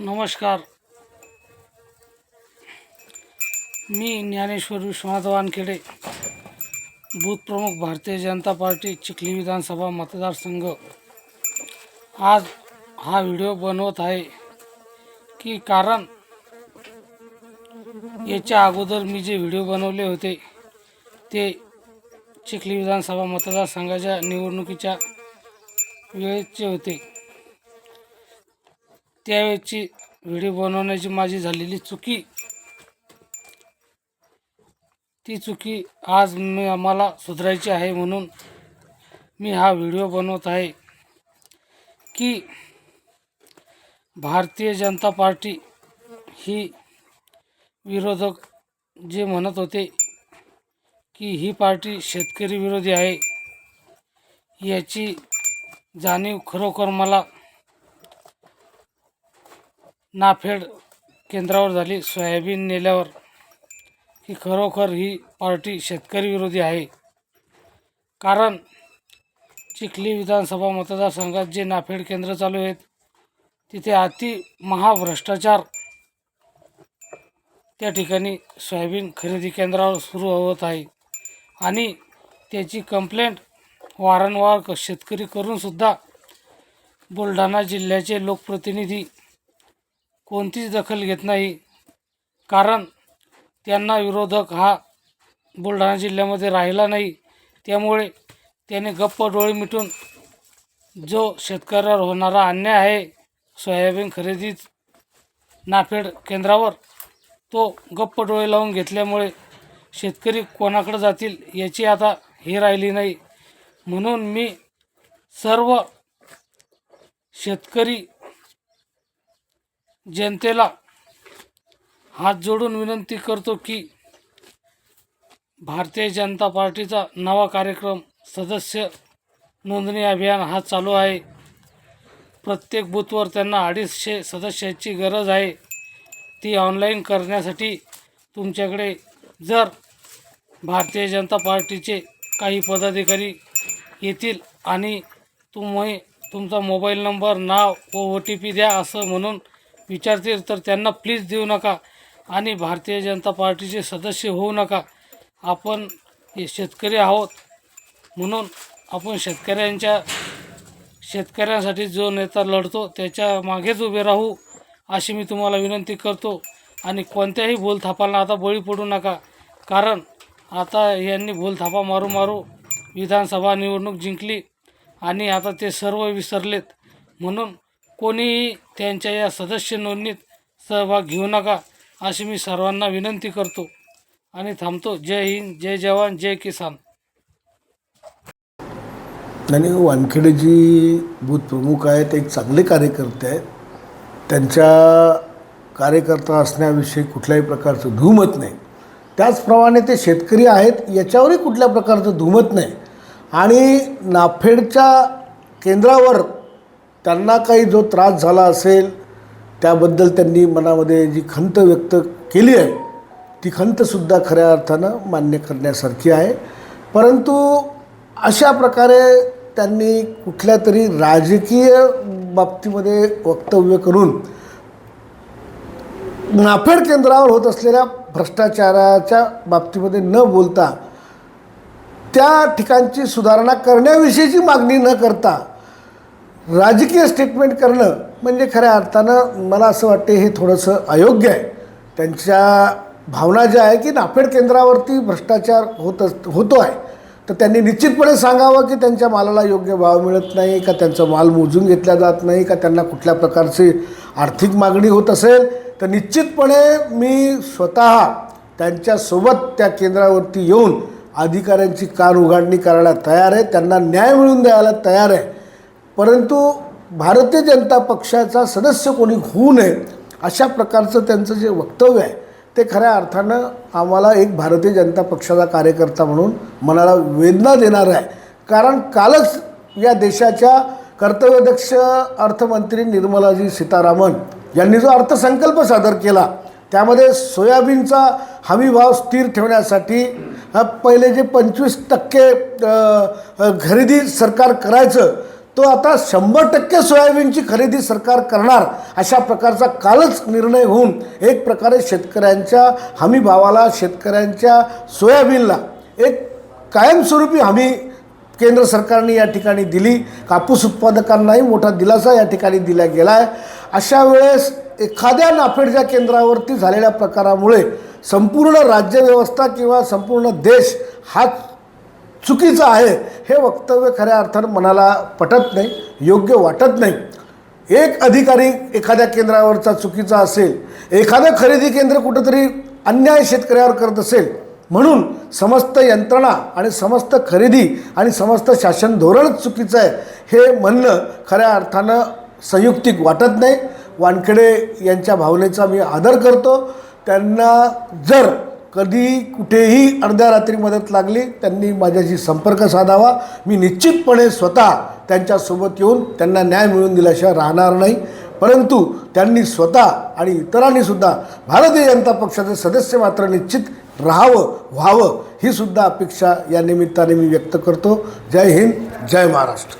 नमस्कार. मी ज्ञानेश्वर विश्वनाथ वानखेडे बूथ प्रमुख भारतीय जनता पार्टी चिखली विधानसभा मतदारसंघ. आज हा व्हिडिओ बनवत आहे की कारण याच्या अगोदर मी जे व्हिडिओ बनवले होते ते चिखली विधानसभा मतदारसंघाच्या निवडणुकीच्या वेळेचे होते. त्यावेळेची व्हिडिओ बनवण्याची माझी झालेली चुकी. ती चुकी आज मी आम्हाला सुधारायची आहे म्हणून मी हा व्हिडिओ बनवत आहे की भारतीय जनता पार्टी ही विरोधक जे म्हणत होते की ही पार्टी शेतकरी विरोधी आहे याची जाणीव खरोखर मला नाफेड केंद्रावर झाली. सोयाबीन नेल्यावर की खरोखर ही पार्टी शेतकरी विरोधी आहे. कारण चिखली विधानसभा मतदारसंघात जे नाफेड केंद्र चालू आहेत तिथे अति महाभ्रष्टाचार. त्या ठिकाणी सोयाबीन खरेदी केंद्रावर सुरू होत आहे. आणि त्याची कंप्लेंट वारंवार क- शेतकरी करूनसुद्धा बुलढाणा जिल्ह्याचे लोकप्रतिनिधी कोणतीच दखल घेत नाही. कारण त्यांना विरोधक हा बुलढाणा जिल्ह्यामध्ये राहिला नाही. त्यामुळे त्याने गप्प डोळे मिटून जो शेतकऱ्यावर होणारा अन्याय आहे सोयाबीन खरेदी नाफेड केंद्रावर तो गप्प डोळे लावून घेतल्यामुळे शेतकरी कोणाकडे जातील याची आता हे राहिली नाही. म्हणून मी सर्व शेतकरी जनतेला हात जोडून विनंती करतो की भारतीय जनता पार्टीचा नवा कार्यक्रम सदस्य नोंदणी अभियान हा चालू आहे. प्रत्येक बूथवर त्यांना अडीचशे सदस्याची गरज आहे. ती ऑनलाईन करण्यासाठी तुमच्याकडे जर भारतीय जनता पार्टीचे काही पदाधिकारी येतील आणि तुम्ही तुमचा मोबाईल नंबर नाव व ओ टी पी द्या असं म्हणून विचारतील तर त्यांना प्लीज देऊ नका आणि भारतीय जनता पार्टीचे सदस्य होऊ नका. आपण हे शेतकरी आहोत. म्हणून आपण शेतकऱ्यांच्या शेतकऱ्यांसाठी जो नेता लढतो त्याच्या मागेच उभे राहू अशी मी तुम्हाला विनंती करतो. आणि कोणत्याही बोलथापाला आता बळी पडू नका. कारण आता यांनी बोलथापा मारू मारू विधानसभा निवडणूक जिंकली आणि आता ते सर्व विसरलेत. म्हणून कोणीही त्यांच्या या सदस्य नोंदणीत सहभाग घेऊ नका अशी मी सर्वांना विनंती करतो. आणि थांबतो. जय हिंद जय जवान जय किसान. आणि वानखेडे जी बूथ प्रमुख आहेत एक चांगले कार्यकर्ते आहेत. त्यांच्या कार्यकर्ता असण्याविषयी कुठल्याही प्रकारचं धुमत नाही. त्याचप्रमाणे ते शेतकरी आहेत याच्यावरही कुठल्या प्रकारचं धुमत नाही. आणि नाफेडच्या केंद्रावर त्यांना काही जो त्रास झाला असेल त्याबद्दल त्यांनी मनामध्ये जी खंत व्यक्त केली आहे ती खंतसुद्धा खऱ्या अर्थानं मान्य करण्यासारखी आहे. परंतु अशा प्रकारे त्यांनी कुठल्या तरी राजकीय बाबतीमध्ये वक्तव्य करून नाफेड केंद्रावर होत असलेल्या भ्रष्टाचाराच्या बाबतीमध्ये न बोलता त्या ठिकाणची सुधारणा करण्याविषयीची मागणी न करता राजकीय स्टेटमेंट करणं म्हणजे खऱ्या अर्थानं मला असं वाटते हे थोडंसं अयोग्य आहे. त्यांच्या भावना ज्या आहे की नाफेड केंद्रावरती भ्रष्टाचार होत अस होतो आहे. तर त्यांनी निश्चितपणे सांगावं की त्यांच्या मालाला योग्य भाव मिळत नाही का त्यांचा माल मोजून घेतला जात नाही का त्यांना कुठल्या प्रकारची आर्थिक मागणी होत असेल. तर निश्चितपणे मी स्वतः त्यांच्यासोबत त्या केंद्रावरती येऊन अधिकाऱ्यांची कार उघडणी करायला तयार आहे. त्यांना न्याय मिळवून द्यायला तयार आहे. परंतु भारतीय जनता पक्षाचा सदस्य कोणी होऊ नये अशा प्रकारचं त्यांचं जे वक्तव्य आहे ते खऱ्या अर्थानं आम्हाला एक भारतीय जनता पक्षाचा कार्यकर्ता म्हणून मनाला वेदना देणार आहे. कारण कालच या देशाच्या कर्तव्यदक्ष अर्थमंत्री निर्मलाजी सीतारामन यांनी जो अर्थसंकल्प सादर केला त्यामध्ये सोयाबीनचा हमीभाव स्थिर ठेवण्यासाठी पहिले जे पंचवीस टक्के खरेदी सरकार करायचं तो आता शंभर टक्के सोयाबीनची खरेदी सरकार करणार अशा प्रकारचा कालच निर्णय होऊन एक प्रकारे शेतकऱ्यांच्या हमी भावाला शेतकऱ्यांच्या सोयाबीनला एक कायमस्वरूपी हमी केंद्र सरकारने या ठिकाणी दिली. कापूस उत्पादकांनाही मोठा दिलासा या ठिकाणी दिला गेला आहे अशा वेळेस एखाद्या नाफेडच्या केंद्रावरती झालेल्या प्रकारामुळे संपूर्ण राज्यव्यवस्था किंवा संपूर्ण देश हा चुकीचं आहे. हे वक्तव्य खऱ्या अर्थानं मनाला पटत नाही योग्य वाटत नाही. एक अधिकारी एखाद्या केंद्रावरचा चुकीचा असेल एखादं खरेदी केंद्र कुठंतरी अन्याय शेतकऱ्यावर करत असेल म्हणून समस्त यंत्रणा आणि समस्त खरेदी आणि समस्त शासन धोरणच चुकीचं आहे हे म्हणणं खऱ्या अर्थानं संयुक्तिक वाटत नाही. वानखेडे यांच्या भावनेचा मी आदर करतो. त्यांना जर कधी कुठेही अर्ध्या रात्री मदत लागली त्यांनी माझ्याशी संपर्क साधावा. मी निश्चितपणे स्वतः त्यांच्यासोबत येऊन त्यांना न्याय मिळवून दिल्याशिवाय राहणार नाही. परंतु त्यांनी स्वतः आणि इतरांनीसुद्धा भारतीय जनता पक्षाचे सदस्य मात्र निश्चित राहावं व्हावं ही सुद्धा अपेक्षा या निमित्ताने मी व्यक्त करतो. जय हिंद जय महाराष्ट्र.